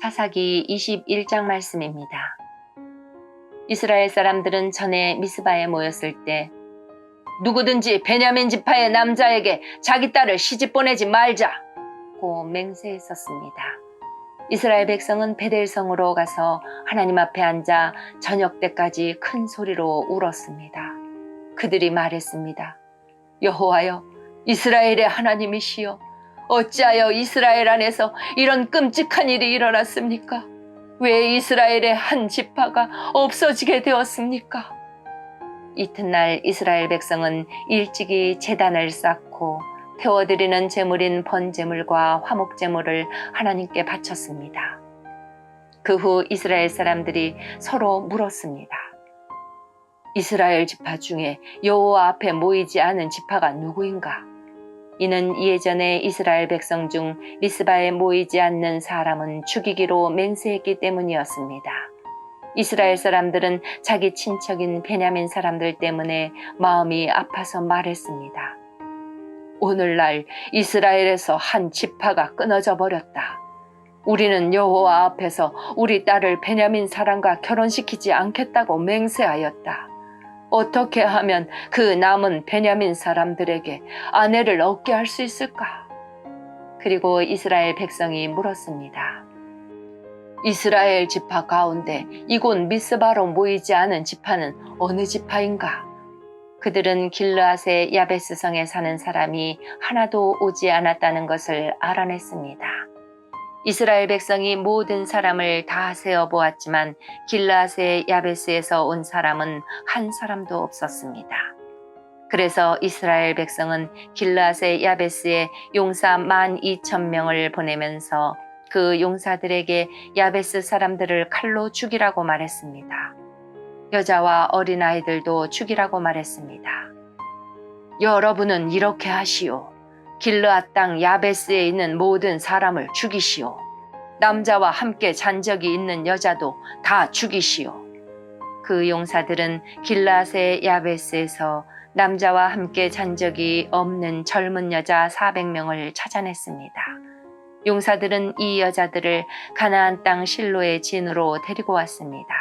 사사기 21장 말씀입니다. 이스라엘 사람들은 전에 미스바에 모였을 때 누구든지 베냐민 지파의 남자에게 자기 딸을 시집 보내지 말자고 맹세했었습니다. 이스라엘 백성은 베델성으로 가서 하나님 앞에 앉아 저녁 때까지 큰 소리로 울었습니다. 그들이 말했습니다. 여호와여, 이스라엘의 하나님이시여, 어찌하여 이스라엘 안에서 이런 끔찍한 일이 일어났습니까? 왜 이스라엘의 한 지파가 없어지게 되었습니까? 이튿날 이스라엘 백성은 일찍이 재단을 쌓고 태워드리는 제물인 번제물과 화목제물을 하나님께 바쳤습니다. 그 후 이스라엘 사람들이 서로 물었습니다. 이스라엘 지파 중에 여호와 앞에 모이지 않은 지파가 누구인가? 이는 예전에 이스라엘 백성 중 미스바에 모이지 않는 사람은 죽이기로 맹세했기 때문이었습니다. 이스라엘 사람들은 자기 친척인 베냐민 사람들 때문에 마음이 아파서 말했습니다. 오늘날 이스라엘에서 한 지파가 끊어져 버렸다. 우리는 여호와 앞에서 우리 딸을 베냐민 사람과 결혼시키지 않겠다고 맹세하였다. 어떻게 하면 그 남은 베냐민 사람들에게 아내를 얻게 할 수 있을까? 그리고 이스라엘 백성이 물었습니다. 이스라엘 지파 가운데 이곳 미스바로 모이지 않은 지파는 어느 지파인가? 그들은 길르앗의 야베스 성에 사는 사람이 하나도 오지 않았다는 것을 알아냈습니다. 이스라엘 백성이 모든 사람을 다 세어 보았지만 길르앗의 야베스에서 온 사람은 한 사람도 없었습니다. 그래서 이스라엘 백성은 길르앗의 야베스에 용사 만 이천 명을 보내면서 그 용사들에게 야베스 사람들을 칼로 죽이라고 말했습니다. 여자와 어린아이들도 죽이라고 말했습니다. 여러분은 이렇게 하시오. 길르앗 땅 야베스에 있는 모든 사람을 죽이시오. 남자와 함께 잔 적이 있는 여자도 다 죽이시오. 그 용사들은 길르앗의 야베스에서 남자와 함께 잔 적이 없는 젊은 여자 400명을 찾아냈습니다. 용사들은 이 여자들을 가나안 땅 실로의 진으로 데리고 왔습니다.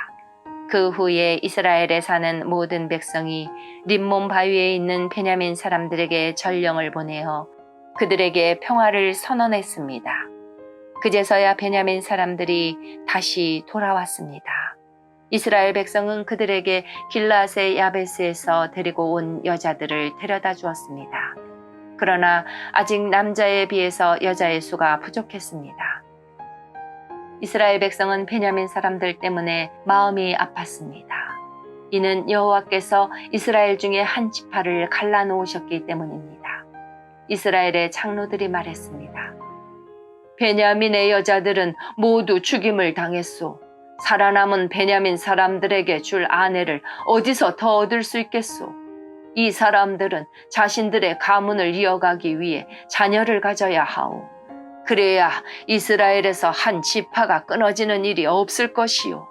그 후에 이스라엘에 사는 모든 백성이 림몬 바위에 있는 베냐민 사람들에게 전령을 보내어 그들에게 평화를 선언했습니다. 그제서야 베냐민 사람들이 다시 돌아왔습니다. 이스라엘 백성은 그들에게 길라세 야베스에서 데리고 온 여자들을 데려다 주었습니다. 그러나 아직 남자에 비해서 여자의 수가 부족했습니다. 이스라엘 백성은 베냐민 사람들 때문에 마음이 아팠습니다. 이는 여호와께서 이스라엘 중에 한 지파를 갈라 놓으셨기 때문입니다. 이스라엘의 장로들이 말했습니다. 베냐민의 여자들은 모두 죽임을 당했소. 살아남은 베냐민 사람들에게 줄 아내를 어디서 더 얻을 수 있겠소? 이 사람들은 자신들의 가문을 이어가기 위해 자녀를 가져야 하오. 그래야 이스라엘에서 한 지파가 끊어지는 일이 없을 것이요.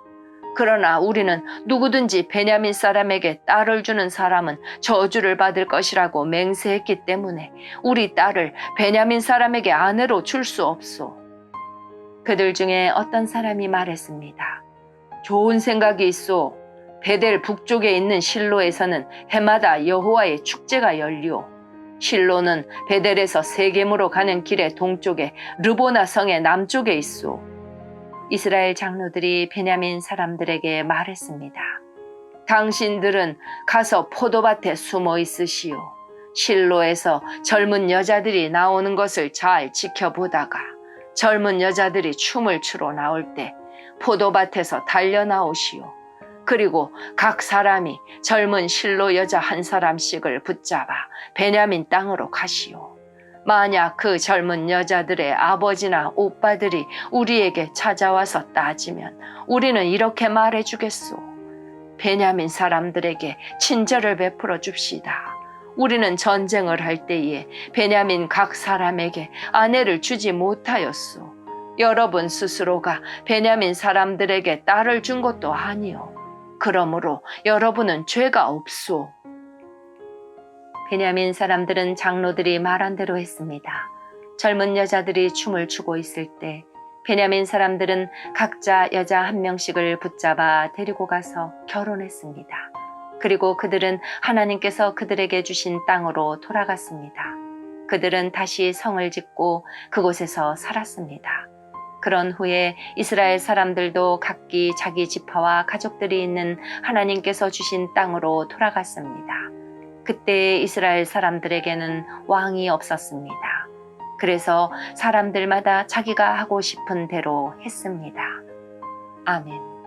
그러나 우리는 누구든지 베냐민 사람에게 딸을 주는 사람은 저주를 받을 것이라고 맹세했기 때문에 우리 딸을 베냐민 사람에게 아내로 줄 수 없소. 그들 중에 어떤 사람이 말했습니다. 좋은 생각이 있소. 베델 북쪽에 있는 실로에서는 해마다 여호와의 축제가 열리오. 실로는 베델에서 세겜으로 가는 길의 동쪽에 르보나 성의 남쪽에 있소. 이스라엘 장로들이 베냐민 사람들에게 말했습니다. 당신들은 가서 포도밭에 숨어 있으시오. 실로에서 젊은 여자들이 나오는 것을 잘 지켜보다가 젊은 여자들이 춤을 추러 나올 때 포도밭에서 달려 나오시오. 그리고 각 사람이 젊은 실로 여자 한 사람씩을 붙잡아 베냐민 땅으로 가시오. 만약 그 젊은 여자들의 아버지나 오빠들이 우리에게 찾아와서 따지면 우리는 이렇게 말해 주겠소. 베냐민 사람들에게 친절을 베풀어 줍시다. 우리는 전쟁을 할 때에 베냐민 각 사람에게 아내를 주지 못하였소. 여러분 스스로가 베냐민 사람들에게 딸을 준 것도 아니요. 그러므로 여러분은 죄가 없소. 베냐민 사람들은 장로들이 말한 대로 했습니다. 젊은 여자들이 춤을 추고 있을 때 베냐민 사람들은 각자 여자 한 명씩을 붙잡아 데리고 가서 결혼했습니다. 그리고 그들은 하나님께서 그들에게 주신 땅으로 돌아갔습니다. 그들은 다시 성을 짓고 그곳에서 살았습니다. 그런 후에 이스라엘 사람들도 각기 자기 지파와 가족들이 있는 하나님께서 주신 땅으로 돌아갔습니다. 그때 이스라엘 사람들에게는 왕이 없었습니다. 그래서 사람들마다 자기가 하고 싶은 대로 했습니다. 아멘.